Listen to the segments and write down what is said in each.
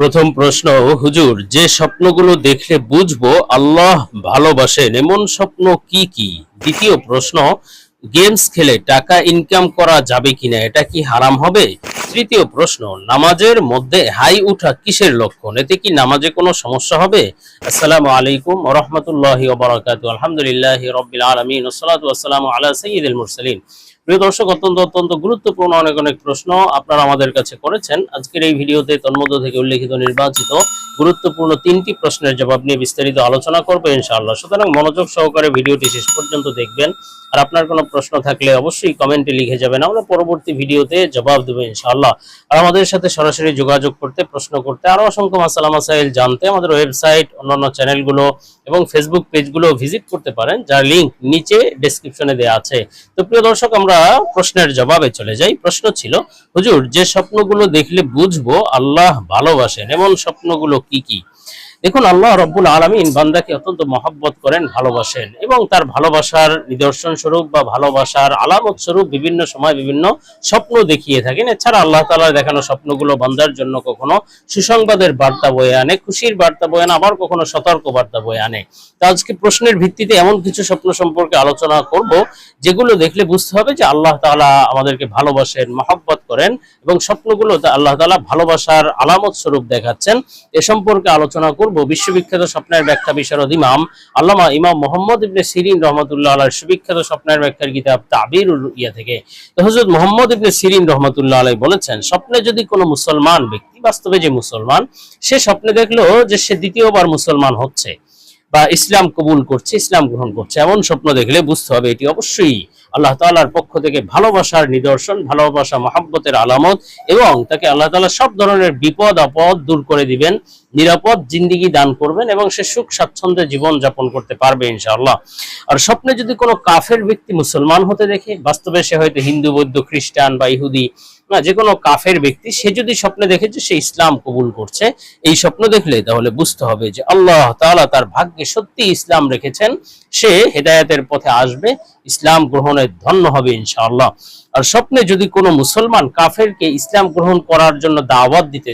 প্রথম প্রশ্ন, হুজুর, যে স্বপ্নগুলো দেখলে বুঝব আল্লাহ ভালোবাসেন, এমন স্বপ্ন কি কি? দ্বিতীয় প্রশ্ন, গেমস খেলে টাকা ইনকাম করা যাবে কিনা, এটা কি হারাম হবে? তৃতীয় প্রশ্ন, নামাজের মধ্যে হাই উঠা কিসের লক্ষণ? এতে কি নামাজে কোনো সমস্যা হবে? আসসালামু আলাইকুম রহমতুল্লাহি আলহামদুলিল্লাহ রব্বিল আলামিন। ওসসালাতু আলা সাইয়্যিদিল মুরসালিন। প্রিয় দর্শক, অত্যন্ত অত্যন্ত গুরুত্বপূর্ণ অনেক অনেক প্রশ্ন আপনারা আমাদের কাছে করেছেন। আজকের এই ভিডিওতে তন্মধ্য থেকে উল্লেখিত নির্বাচিত গুরুত্বপূর্ণ তিনটি প্রশ্নের জবাব নিয়ে বিস্তারিত আলোচনা করব ইনশাআল্লাহ। সুতরাং মনোযোগ সহকারে ভিডিওটি শেষ পর্যন্ত দেখবেন। আর আপনার কোনো প্রশ্ন থাকলে অবশ্যই কমেন্টে লিখে যাবেন। আমরা পরবর্তী ভিডিওতে জবাব দেবো ইনশাআল্লাহ। আর আমাদের সাথে সরাসরি যোগাযোগ করতে, প্রশ্ন করতে আরও অসংখ্য মাসালা মাসাইল জানতে আমাদের ওয়েবসাইট, অন্যান্য চ্যানেলগুলো এবং ফেসবুক পেজগুলো ভিজিট করতে পারেন, যার লিংক নিচে ডেসক্রিপশনে দেওয়া আছে। তো প্রিয় দর্শক, আমরা প্রশ্নের জবাবে চলে যাই। প্রশ্ন ছিল, হুজুর, যে স্বপ্নগুলো দেখলে বুঝব আল্লাহ ভালোবাসেন, এমন স্বপ্নগুলো কি কি? দেখুন, আল্লাহ রব্বুল আলমিন বান্দাকে অত্যন্ত মহাব্বত করেন, ভালোবাসেন এবং তার ভালোবাসার নিদর্শন স্বরূপ বা ভালোবাসার আলামত স্বরূপ বিভিন্ন সময় বিভিন্ন স্বপ্ন দেখিয়ে থাকেন। এছাড়া আল্লাহ তালার দেখানো স্বপ্নগুলো বান্দার জন্য কখনো সুসংবাদের বার্তা বয়ে আনে, খুশির বার্তা বয়ে আনে, আবার কখনো সতর্ক বার্তা বয়ে আনে। তো আজকে প্রশ্নের ভিত্তিতে এমন কিছু স্বপ্ন সম্পর্কে আলোচনা করব, যেগুলো দেখলে বুঝতে হবে যে আল্লাহ তাআলা আমাদেরকে ভালোবাসেন, মহব্বত করেন এবং স্বপ্নগুলো আল্লাহ তালা ভালোবাসার আলামত স্বরূপ দেখাচ্ছেন। এ সম্পর্কে আলোচনা করব। বিশ্ববিখ্যাত স্বপ্নের ব্যাখ্যা বিশারদ ইমাম, আল্লামা ইমাম মোহাম্মদ ইবনে সিরিন রহমতুল্লাহ আলাহ সুবিখ্যাত স্বপ্নের ব্যাখ্যার কিতাব তাবির ইয়া থেকে। তো হজরত মোহাম্মদ ইবনে সিরিন রহমতুল্লাহ আলাই বলেছেন, স্বপ্নে যদি কোনো মুসলমান, ব্যক্তি বাস্তবে যে মুসলমান, সে স্বপ্নে দেখল যে সে দ্বিতীয়বার মুসলমান হচ্ছে। বা ইসলাম কবুল করছে, ইসলাম গ্রহণ করছে, এমন স্বপ্ন দেখলে বুঝতে হবে এটি অবশ্যই আল্লাহ তাআলার পক্ষ থেকে ভালোবাসার নিদর্শন, ভালোবাসা, মহাব্বতের আলামত এবং তাকে আল্লাহ তালা সব ধরনের বিপদ, আপদ দূর করে দিবেন, নিরাপদ জিন্দিগি দান করবেন এবং সে সুখ, স্বাচ্ছন্দ্যে জীবন যাপন করতে পারবে ইনশাআল্লাহ। আর স্বপ্নে যদি কোনো কাফের ব্যক্তি মুসলমান হতে দেখে, বাস্তবে সে হয়তো হিন্দু, বৌদ্ধ, খ্রিস্টান বা ইহুদি না যে কোনো কাফের ব্যক্তি, সে যদি স্বপ্নে দেখে যে সে ইসলাম কবুল করছে, এই স্বপ্ন দেখলে তাহলে বুঝতে হবে যে আল্লাহ তাআলা তার ভাগ্যে সত্যি ইসলাম রেখেছেন, সে হেদায়েতের পথে আসবে, ইসলাম গ্রহণে ধন্য হবে ইনশাআল্লাহ। আর স্বপ্নে যদি কোনো মুসলমান কাফেরকে ইসলাম গ্রহণ করার জন্য দাওয়াত দিতে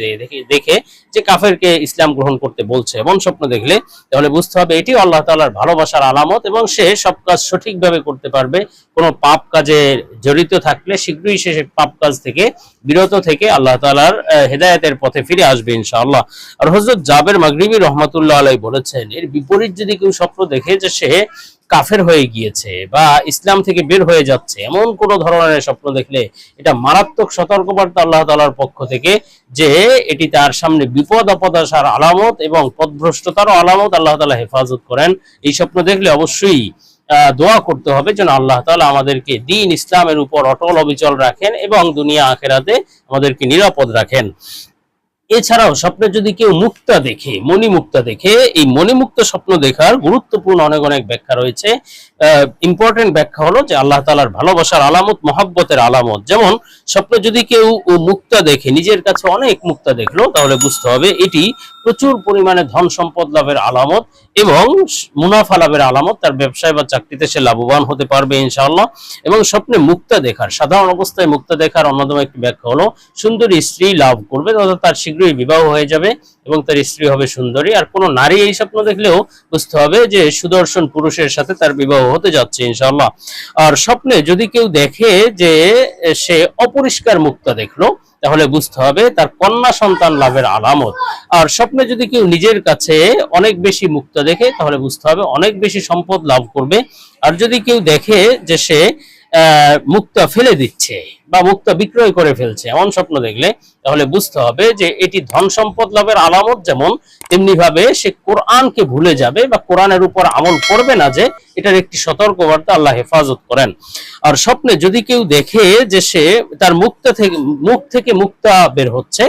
দেখে যে কাফেরকে ইসলাম গ্রহণ করতে বলছে এমন স্বপ্ন দেখলে, তাহলে বুঝতে হবে এটি আল্লাহ তাআলার ভালোবাসার আলামত এবং সে সব কাজ সঠিকভাবে করতে পারবে। কোনো পাপ কাজে জড়িত থাকলে শীঘ্রই সে পাপ কাজ থেকে বিরত থেকে আল্লাহ তাআলার হেদায়েতের পথে ফিরে আসবে ইনশাআল্লাহ। আর হযরত জাবের মাগরিবি রহমাতুল্লাহ আলাই বলেছেন, এর বিপরীত যদি কেউ স্বপ্ন দেখে যে সে কাফের হয়ে গিয়েছে বা ইসলাম থেকে বের হয়ে যাচ্ছে, এমন কোন ধরনের স্বপ্ন দেখলে এটা মারাত্মক সতর্কবার্তা আল্লাহ তালার পক্ষ থেকে যে এটি তার সামনে বিপদ, আপদ আলামত এবং পদভ্রষ্টতারও আলামত আল্লাহ তালা হেফাজত করেন। এই স্বপ্ন দেখলে অবশ্যই দোয়া করতে হবে যেন আল্লাহ তালা আমাদেরকে দিন ইসলামের উপর অটল অবিচল রাখেন এবং দুনিয়া আখেরাতে আমাদেরকে নিরাপদ রাখেন। এছাড়াও স্বপ্নে যদি কেউ মুক্তা দেখে, মণিমুক্তা দেখে, এই মণিমুক্ত স্বপ্ন দেখার গুরুত্বপূর্ণ অনেক অনেক ব্যাখ্যা রয়েছে। ইম্পর্টেন্ট ব্যাখ্যা হলো যে আল্লাহ তালার ভালোবাসার আলামত, মহাব্বতের আলামত। যেমন, স্বপ্নে যদি কেউ মুক্তা দেখে, নিজের কাছে অনেক মুক্তা দেখল, তাহলে বুঝতে হবে এটি প্রচুর পরিমাণে ধন সম্পদ লাভের আলামত এবং মুনাফা লাভের আলামত। তার ব্যবসায় বা চাকরিতে সে লাভবান হতে পারবে, ইনশাআল্লাহ। এবং স্বপ্নে মুক্তা দেখার, সাধারণ অবস্থায় মুক্তা দেখার অন্যতম একটি ব্যাখ্যা হলো, সুন্দরী স্ত্রী লাভ করবে তথা তার শীঘ্রই বিবাহ হয়ে যাবে এবং তার স্ত্রী হবে সুন্দরী। আর কোনো নারী এই স্বপ্ন দেখলেও বুঝতে হবে যে সুদর্শন পুরুষের সাথে তার বিবাহ হতে যাচ্ছে ইনশাল্লাহ আর স্বপ্নে যদি কেউ দেখে যে সে অপরিষ্কার মুক্তা দেখল, তাহলে বুঝতে হবে তার কন্যা সন্তান লাভের আলামত। আর স্বপ্নে যদি কেউ নিজের কাছে অনেক বেশি মুক্তা দেখে, তাহলে বুঝতে হবে অনেক বেশি সম্পদ লাভ করবে। আর যদি কেউ দেখে যে সে মুক্তা ফেলে দিচ্ছে বা মুক্তা বিক্রয় করে ফেলছে, এমন স্বপ্ন দেখলে তাহলে বুঝতে হবে যে এটি ধন সম্পদ লাভের আলামত যেমন তেমনি ভাবে সে কোরআনকে ভুলে যাবে বা কোরআনের উপর আমল করবে না যে, এটার একটি সতর্কবার্তা আল্লাহ হেফাজত করেন। আর স্বপ্নে যদি কেউ দেখে যে সে তার মুক্তা থেকে, মুখ থেকে মুক্তা বের হচ্ছে,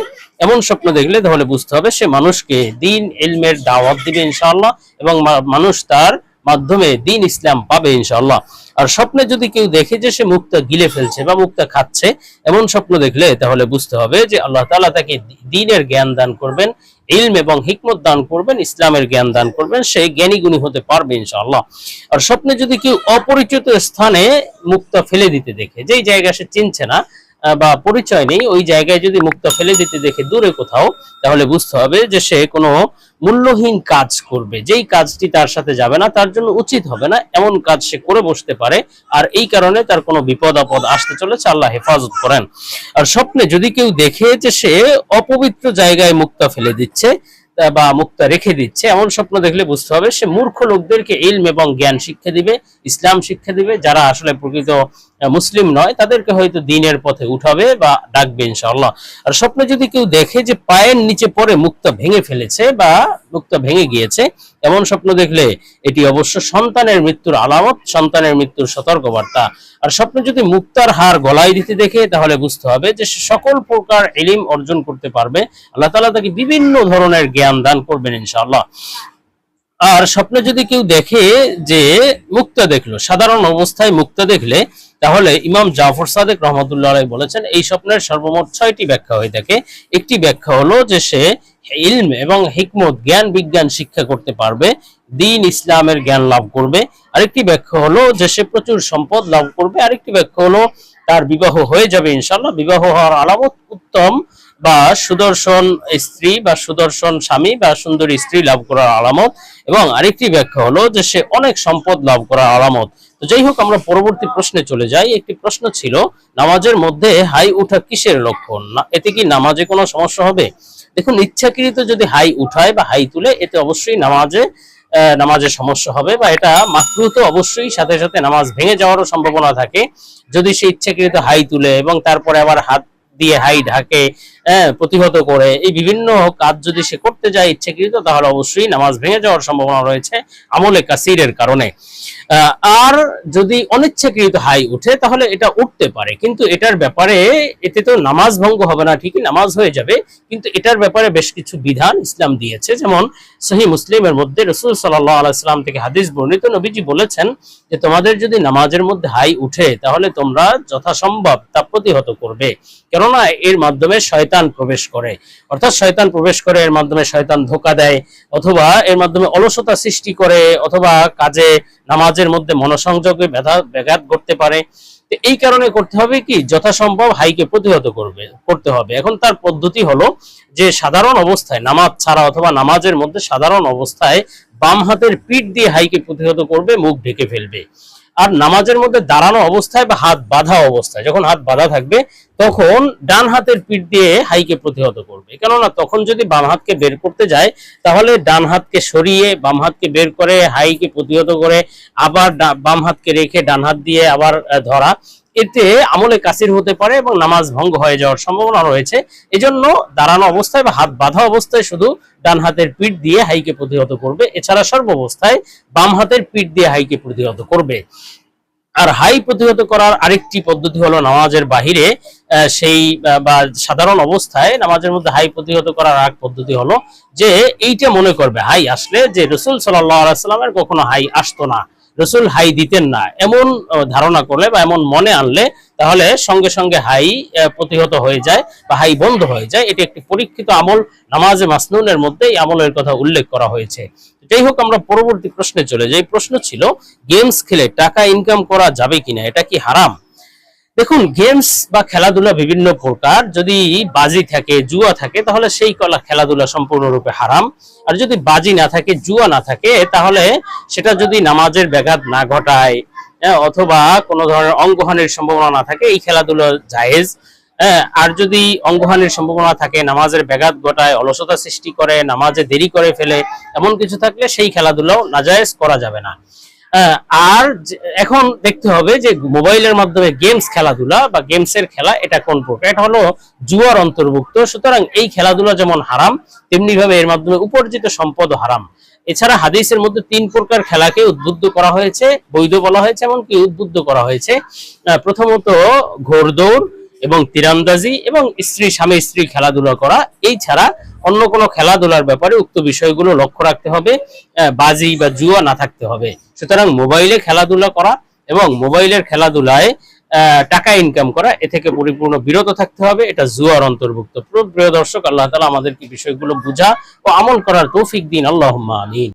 এমন স্বপ্ন দেখলে তাহলে বুঝতে হবে সে মানুষকে দিন এলমের দাওয়াত দিবে ইনশাআল্লাহ এবং মানুষ তার মাধ্যমে দিন ইসলাম পাবে ইনশাআল্লাহ। আর স্বপ্নে যদি কেউ দেখে যে সে মুক্তা গিলে ফেলছে বা মুক্তা খাচ্ছে, এমন স্বপ্ন দেখলে তাহলে বুঝতে হবে যে আল্লাহ তাআলা তাকে দিনের জ্ঞান দান করবেন, ইলম এবং হিকমত দান করবেন, ইসলামের জ্ঞান দান করবেন, সে জ্ঞানী গুণী হতে পারবে ইনশাআল্লাহ। আর স্বপ্নে যদি কেউ অপরিচিত স্থানে মুক্তা ফেলে দিতে দেখে, যেই জায়গা সে চিনছে না বা পরিচয় নেই, ওই জায়গায় যদি মুক্তা ফেলে দিতে দেখে দূরে কোথাও, তাহলে বুঝতে হবে যে সে কোনো মূল্যহীন কাজ করবে। যেই কাজটি তার সাথে যাবে না, তার জন্য উচিত হবে না, এমন কাজ সে করে বসতে পারে, আর এই কারণে তার কোনো বিপদ আপদ আসতে চলেছে, আল্লাহ হেফাজত করেন। আর স্বপ্নে যদি কেউ দেখে যে সে অপবিত্র জায়গায় মুক্তা ফেলে দিচ্ছে বা মুক্তা রেখে দিচ্ছে, এমন স্বপ্ন দেখলে বুঝতে হবে, সে মূর্খ লোকদেরকে ইলম এবং জ্ঞান শিক্ষা দিবে, ইসলাম শিক্ষা দিবে, যারা আসলে প্রকৃত মুসলিম নয়, তাদেরকে হয়তো দিনের পথে উঠাবে বা ডাকবে ইনশাআল্লাহ। আর স্বপ্নে যদি কেউ দেখে যে পায়ের নিচে পড়ে মুক্তা ভেঙে ফেলেছে বা মুক্তা ভেঙে গিয়েছে, এমন স্বপ্ন দেখলে এটি অবশ্য সন্তানের মৃত্যুর আলামত, সন্তানের মৃত্যুর সতর্কবার্তা। আর স্বপ্নে যদি মুক্তার হার গলায় দিতে দেখে, তাহলে বুঝতে হবে যে সকল প্রকার এলিম অর্জন করতে পারবে। আল্লাহ তাআলা তাকে বিভিন্ন ধরনের জ্ঞান দান করবেন ইনশাআল্লাহ। আর স্বপ্নে যদি কেউ দেখে যে মুক্তা দেখল, সাধারণ অবস্থায় মুক্তা দেখলে, তাহলে ইমাম জাফর সাদেক রহমতুল্লাহ বলেছেন, এই স্বপ্নের সর্বমোট ছয়টি ব্যাখ্যা হয়ে থাকে। একটি ব্যাখ্যা হলো যে সে ইলম এবং হিকমত, জ্ঞান, বিজ্ঞান শিক্ষা করতে পারবে, দিন ইসলামের জ্ঞান লাভ করবে। আরেকটি ব্যাখ্যা হলো যে সে প্রচুর সম্পদ লাভ করবে। আরেকটি ব্যাখ্যা হলো তার বিবাহ হয়ে যাবে ইনশাল্লাহ বিবাহ হওয়ার আলামত উত্তম বা সুদর্শন স্ত্রী বা সুদর্শন স্বামী বা সুন্দরী স্ত্রী লাভ করার আলামত এবং আরেকটি ব্যাখ্যা হলো যে সে অনেক সম্পদ লাভ করার আলামত। তো যাই হোক আমরা পরবর্তী প্রশ্নে চলে যাই। একটি প্রশ্ন ছিল নামাজের মধ্যে হাই উঠা কিসের লক্ষণ? না এতে কি নামাজে কোনো সমস্যা হবে? দেখুন ইচ্ছাকৃত যদি হাই উঠায় বা হাই তুলে এতে অবশ্যই নামাজে আহ, নামাজে সমস্যা হবে বা এটা মাকরু তো অবশ্যই সাথে সাথে নামাজ ভেঙে যাওয়ারও সম্ভাবনা থাকে। যদি সে ইচ্ছাকৃত হাই তুলে এবং তারপরে আবার হাত দিয়ে হাই ঢাকে হ্যাঁ, প্রতিহত করে। এই বিভিন্ন কাজ যদি সে করতে যায় ইচ্ছাকৃত তাহলে অবশ্যই নামাজ ভেঙে যাওয়ার সম্ভাবনা রয়েছে আমলে কাসিরের কারণে। আর যদি অনিচ্ছাকৃত হাই উঠে তাহলে এটা উঠতে পারে। কিন্তু এটার ব্যাপারে এতে তো নামাজ ভঙ্গ হবে না ঠিকই নামাজ হয়ে যাবে। কিন্তু এটার ব্যাপারে বেশ কিছু বিধান ইসলাম দিয়েছে। যেমন সহি মুসলিমের মধ্যে রসুল আলাইসাল্লাম থেকে হাদিস বর্ণিত নবীজি বলেছেন যে তোমাদের যদি নামাজের মধ্যে হাই উঠে তাহলে তোমরা যথাসম্ভব তা প্রতিহত করবে। কেননা এর মাধ্যমে শয়তান প্রবেশ করে। অর্থাৎ শয়তান প্রবেশ করে, এর মাধ্যমে শয়তান ধোকা দেয়, অথবা এর মাধ্যমে অলসতা সৃষ্টি করে, অথবা কাজে, নামাজের মধ্যে মনোসংযোগে ব্যাধা ব্যাঘাত ঘটতে পারে। এই কারণে করতে হবে কি? যথাসম্ভব হাইকে প্রতিহত করবে, করতে হবে। এখন তার পদ্ধতি হলো যে সাধারণ অবস্থায় নামাজ ছাড়া অথবা নামাজের মধ্যে সাধারণ অবস্থায় বাম হাতের পিঠ দিয়ে হাইকে প্রতিহত করবে, মুখ ঢেকে ফেলবে। আর নামাজের মধ্যে দাঁড়ানো অবস্থায় বা হাত বাঁধা অবস্থায়, যখন হাত বাঁধা থাকবে, তখন ডান হাতের পিঠ দিয়ে হাইকে প্রতিহত করবে। কেননা তখন যদি বাম হাতকে বের করতে যায়, তাহলে ডান হাতকে সরিয়ে বাম হাতকে বের করে হাইকে প্রতিহত করে আবার বাম হাতকে রেখে ডান হাত দিয়ে আবার ধরা। এতে আমলে কাসির হতে পারে এবং নামাজ ভঙ্গ হয়ে যাওয়ার সম্ভাবনা রয়েছে। এজন্য দাঁড়ানো অবস্থায় বা হাত বাঁধা অবস্থায় শুধু ডান হাতের পিঠ দিয়ে হাইকে প্রতিহত করবে। এছাড়া সর্বাবস্থায় বাম হাতের পিঠ দিয়ে হাইকে প্রতিহত করবে। আর হাই প্রতিহত করার আরেকটি পদ্ধতি হলো নামাজের বাহিরে সেই বা সাধারণ অবস্থায় নামাজের মধ্যে হাই প্রতিহত করার আরেক পদ্ধতি হলো যে, এইটা মনে করবে, হাই আসলে যে রসুল সাল্লাহ সাল্লামের কখনো হাই আসতো না। রসুল হাই দিতেন না। এমন ধারণা করলে বা এমন মনে আনলে তাহলে সঙ্গে সঙ্গে হাই প্রতিহত হয়ে যায় বা হাই বন্ধ হয়ে যায়। এটি একটি পরীক্ষিত আমল। নামাজে মাসনুনের মধ্যে এই আমলের কথা উল্লেখ করা হয়েছে। যাই হোক, আমরা পরবর্তী প্রশ্নে চলে যাই। প্রশ্ন ছিল, গেমস খেলে টাকা ইনকাম করা যাবে কিনা? এটা কি হারাম? দেখুন গেমস বা খেলাধুলা বিভিন্ন প্রকার যদি বাজি থাকে জুয়া থাকে তাহলে সেই কলা খেলাধুলা সম্পূর্ণরূপে হারাম। আর যদি বাজি না থাকে জুয়া না থাকে তাহলে সেটা যদি নামাজের ব্যাঘাত না ঘটায় হ্যাঁ, অথবা কোনো ধরনের অঙ্গহানির সম্ভাবনা না থাকে এই খেলাধুলা জায়েজ। হ্যাঁ, আর যদি অঙ্গহানির সম্ভাবনা থাকে নামাজের ব্যাঘাত ঘটায় অলসতা সৃষ্টি করে নামাজে দেরি করে ফেলে এমন কিছু থাকলে সেই খেলাধুলাও নাজায়েজ করা যাবে না। আর এখন দেখতে হবে যে মোবাইলের মাধ্যমে গেমস খেলাধুলা বা গেমসের খেলা এটা কোন প্রকার? এটা হলো জুয়ার অন্তর্ভুক্ত। সুতরাং এই খেলাধুলা যেমন হারাম তেমনি ভাবে এর মাধ্যমে উপার্জিত সম্পদ হারাম। এছাড়া হাদিসের মধ্যে তিন প্রকার খেলাকে উদ্বুদ্ধ করা হয়েছে, বৈধ বলা হয়েছে, এমনকি উদ্বুদ্ধ করা হয়েছে। প্রথমত ঘোড়দৌড় এবং তীরান্দাজি এবং স্ত্রী স্বামী স্ত্রী খেলাধুলা করা। এই ছাড়া অন্য কোনো খেলাধুলার ব্যাপারে উক্ত বিষয়গুলো লক্ষ্য রাখতে হবে বাজি বা জুয়া না থাকতে হবে। সুতরাং মোবাইলে খেলাধুলা করা এবং মোবাইলের খেলাধুলায় টাকা ইনকাম করা, এ থেকে পরিপূর্ণ বিরত থাকতে হবে, এটা জুয়ার অন্তর্ভুক্ত। প্রিয় দর্শক, আল্লাহ তালা আমাদেরকে বিষয়গুলো বোঝা ও আমল করার তৌফিক দিন। আল্লাহ আমিন।